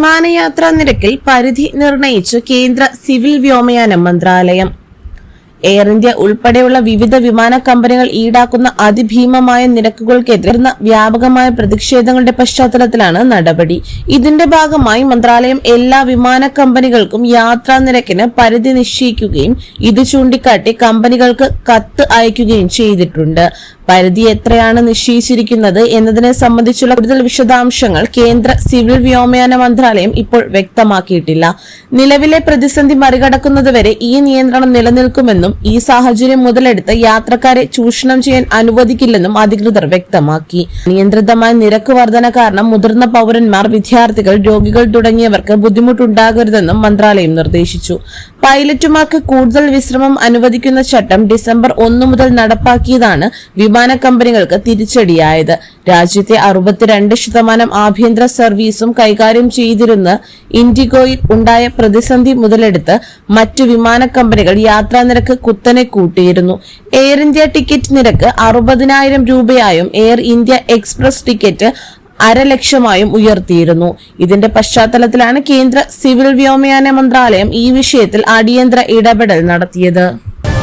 വിമാനയാത്രാ നിരക്കിൽ പരിധി നിർണയിച്ചു കേന്ദ്ര സിവിൽ വ്യോമയാന മന്ത്രാലയം. എയർ ഇന്ത്യ ഉൾപ്പെടെയുള്ള വിവിധ വിമാന കമ്പനികൾ ഈടാക്കുന്ന അതിഭീമമായ നിരക്കുകൾക്കെതിരെ വ്യാപകമായ പ്രതിഷേധങ്ങളുടെ പശ്ചാത്തലത്തിലാണ് നടപടി. ഇതിന്റെ ഭാഗമായി മന്ത്രാലയം എല്ലാ വിമാന കമ്പനികൾക്കും യാത്രാ നിരക്കിന് പരിധി നിശ്ചയിക്കുകയും ഇത് ചൂണ്ടിക്കാട്ടി കമ്പനികൾക്ക് കത്ത് അയക്കുകയും ചെയ്തിട്ടുണ്ട്. പരിധി എത്രയാണ് നിശ്ചയിച്ചിരിക്കുന്നത് എന്നതിനെ സംബന്ധിച്ചുള്ള കൂടുതൽ വിശദാംശങ്ങൾ കേന്ദ്ര സിവിൽ വ്യോമയാന മന്ത്രാലയം ഇപ്പോൾ വ്യക്തമാക്കിയിട്ടില്ല. നിലവിലെ പ്രതിസന്ധി മറികടക്കുന്നതുവരെ ഈ നിയന്ത്രണം നിലനിൽക്കുമെന്നും ഈ സാഹചര്യം മുതലെടുത്ത് യാത്രക്കാരെ ചൂഷണം ചെയ്യാൻ അനുവദിക്കില്ലെന്നും അധികൃതർ വ്യക്തമാക്കി. നിയന്ത്രിതമായ നിരക്ക് വർധന കാരണം മുതിർന്ന പൌരന്മാർ വിദ്യാർത്ഥികൾ രോഗികൾ തുടങ്ങിയവർക്ക് ബുദ്ധിമുട്ടുണ്ടാകരുതെന്നും മന്ത്രാലയം നിർദ്ദേശിച്ചു. പൈലറ്റുമാർക്ക് കൂടുതൽ വിശ്രമം അനുവദിക്കുന്ന ചട്ടം ഡിസംബർ ഒന്നു മുതൽ നടപ്പാക്കിയതാണ് വിമാന കമ്പനികൾക്ക് തിരിച്ചടിയായത്. രാജ്യത്തെ അറുപത്തിരണ്ട് ശതമാനം ആഭ്യന്തര സർവീസും കൈകാര്യം ചെയ്തിരുന്ന ഇൻഡിഗോയിൽ ഉണ്ടായ പ്രതിസന്ധി മുതലെടുത്ത് മറ്റു വിമാന കമ്പനികൾ യാത്രാ നിരക്ക് കുത്തനെ കൂട്ടിയിരുന്നു. എയർ ഇന്ത്യ ടിക്കറ്റ് നിരക്ക് അറുപതിനായിരം രൂപയായും എയർ ഇന്ത്യ എക്സ്പ്രസ് ടിക്കറ്റ് അരലക്ഷമായും ഉയർത്തിയിരുന്നു. ഇതിന്റെ പശ്ചാത്തലത്തിലാണ് കേന്ദ്ര സിവിൽ വ്യോമയാന മന്ത്രാലയം ഈ വിഷയത്തിൽ അടിയന്തര ഇടപെടൽ നടത്തിയത്.